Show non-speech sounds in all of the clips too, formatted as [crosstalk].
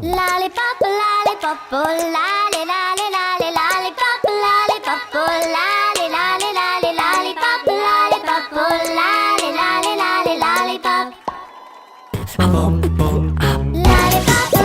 Lollipop, lollipop, oh, lolly, lolly, lolly, lollipop, lollipop, oh, lolly, lolly, lolly, lollipop, lollipop, oh, lolly, lolly, lolly. Lollipop, lollipop,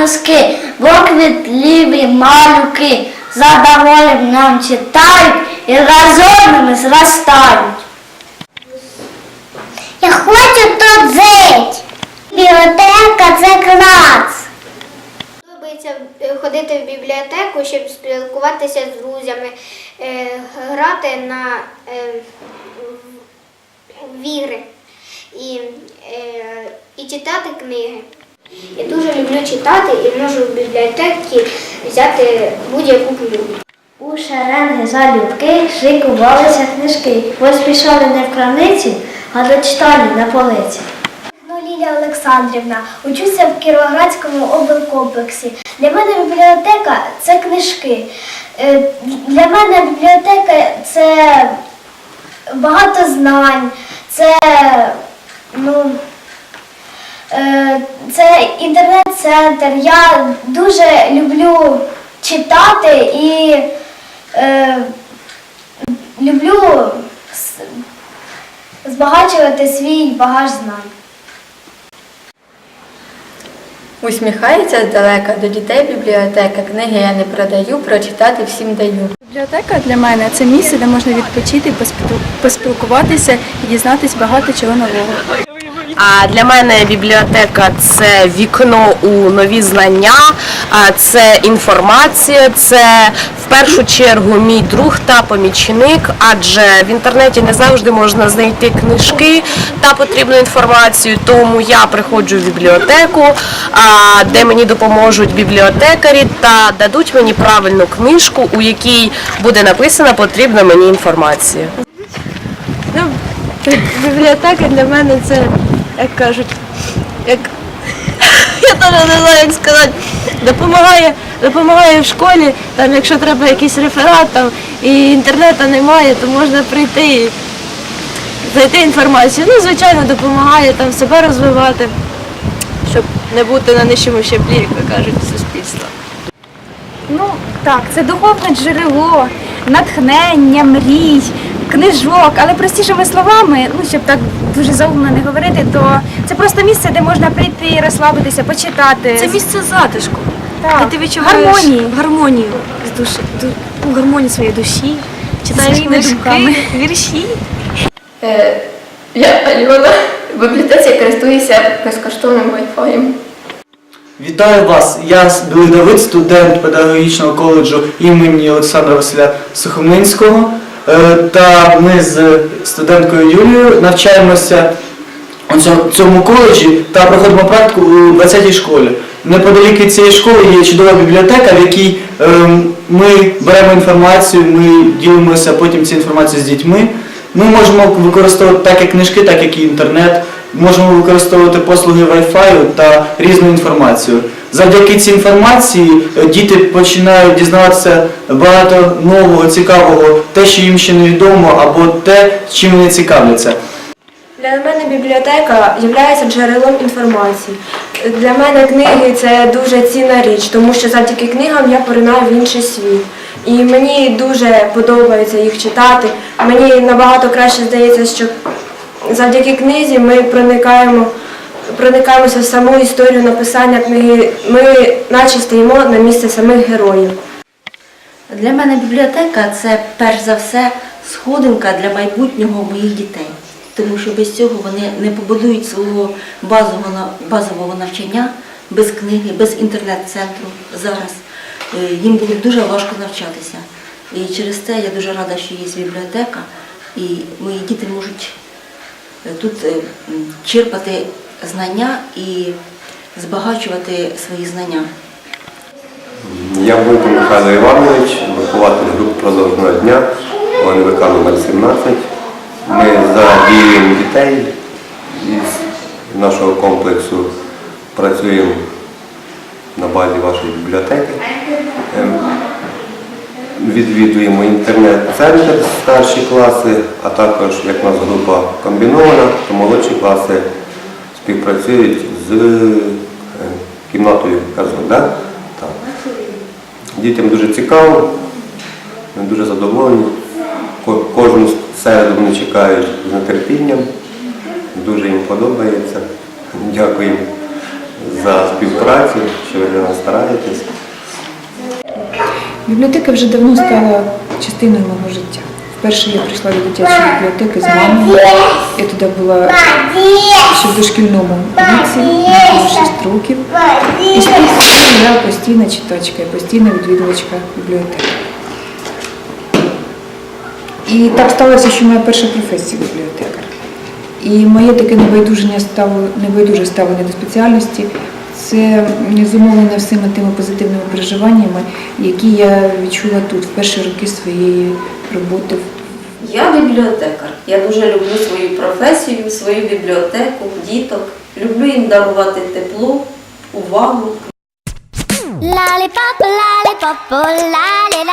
чапнуски, буквітливі малюки, задоволем нам читають і разом зростають. Я хочу тут жить. Бібліотека це клас. Подобається е, ходити в бібліотеку, щоб спілкуватися з друзями, е, грати на е, в- в і, е, і читати книги. Я дуже люблю читати і можу в бібліотеці взяти будь-яку книгу. У шеренги залюбки шикувалися книжки, поспішали не в крамниці, а до читальні на полиці. Ну, Лілія Олександрівна, учуся в Кіровоградському облкомплексі. Для мене бібліотека це книжки. Е, Для мене бібліотека це багато знань, це, ну, е, це інтернет-центр. Я дуже люблю читати і е, люблю збагачувати свій багаж знань. Усміхається здалека до дітей бібліотека. Книги я не продаю, прочитати всім даю. Бібліотека для мене це місце, де можна відпочити, поспілкуватися і дізнатись багато чого нового. А для мене бібліотека це вікно у нові знання, це інформація, це в першу чергу мій друг та помічник, адже в інтернеті не завжди можна знайти книжки та потрібну інформацію. Тому я приходжу в бібліотеку, де мені допоможуть бібліотекарі та дадуть мені правильну книжку, у якій буде написана потрібна мені інформація. Ну, [laughs] бібліотека для мене це, як кажуть, як [laughs] я теж не знаю, як сказати, допомагає, допомагає в школі, там, якщо треба якийсь реферат там, і інтернету немає, то можна прийти і знайти інформацію. Ну, звичайно, допомагає там себе розвивати, щоб не бути на нижчому щеплі, як кажуть, суспільства. Ну так, це духовне джерело, натхнення, мрій, книжок, але простішими словами, ну щоб так дуже заумно не говорити, то це просто місце, де можна прийти, розслабитися, почитати. Це місце затишку. Так, Де ти відчуваєш гармонії. гармонію з душі, ду- ну, гармонію своєї душі, читаєш Своїми думками. вірші. Е, Я Альона в бібліотеці користуюся безкоштовним Wi-Fi. Вітаю вас! Я Білий Давид, студент педагогічного коледжу імені Олександра Василя Сухомлинського. Е, Та ми з студенткою Юлією навчаємося у цьому- коледжі та проходимо практику у 20-й школі. Неподалік від цієї школи є чудова бібліотека, в якій ем, ми беремо інформацію, ми ділимося потім цією інформацією з дітьми. Ми можемо використовувати так як книжки, так як і інтернет. Можемо використовувати послуги Wi-Fi та різну інформацію. Завдяки цій інформації е, діти починають дізнаватися багато нового, цікавого, те, що їм ще невідомо, або те, чим вони цікавляться. Для мене бібліотека є джерелом інформації. Для мене книги це дуже цінна річ, тому що завдяки книгам я поринаю в інший світ. І мені дуже подобається їх читати. Мені набагато краще здається, що завдяки книзі ми проникаємо, проникаємося в саму історію написання книги. Ми наче стоїмо на місце самих героїв. Для мене бібліотека це перш за все сходинка для майбутнього моїх дітей, тому що без цього вони не побудують свого базового, базового навчання без книги, без інтернет-центру зараз. Е, Їм буде дуже важко навчатися. І через це я дуже рада, що є бібліотека, і мої діти можуть е, тут е, черпати знання і збагачувати свої знання. Я Бойко Михайло Іванович, вихователь групи продовжного дня ОНВК номер 17. Ми задіюємо дітей із нашого комплексу працюємо на базі вашої бібліотеки. Ем, Відвідуємо інтернет-центр старші класи, а також як у нас група комбінована, то молодші класи співпрацюють з е, кімнатою казок. Да? Дітям дуже цікаво, вони дуже задоволені. Ко- Кожну середу вони чекають з нетерпінням. Дуже їм подобається. Дякую за співпрацю, що ви для нас стараєтесь. Бібліотека вже давно стала частиною мого життя. Вперше я прийшла до дитячої бібліотеки з мамою. Я туди була ще в дошкільному віці, було 6 років. І з я постійна читачка, постійна відвідувачка бібліотеки. І так сталося, що моя перша професія бібліотекар. І моє таке небайдуже ставлення до спеціальності. Це зумовлено всіма тими позитивними переживаннями, які я відчула тут в перші роки своєї роботи Я бібліотекар. Я дуже люблю свою професію, свою бібліотеку, діток. Люблю їм дарувати тепло, увагу, Лалі-папу, лалі-папу, lolly,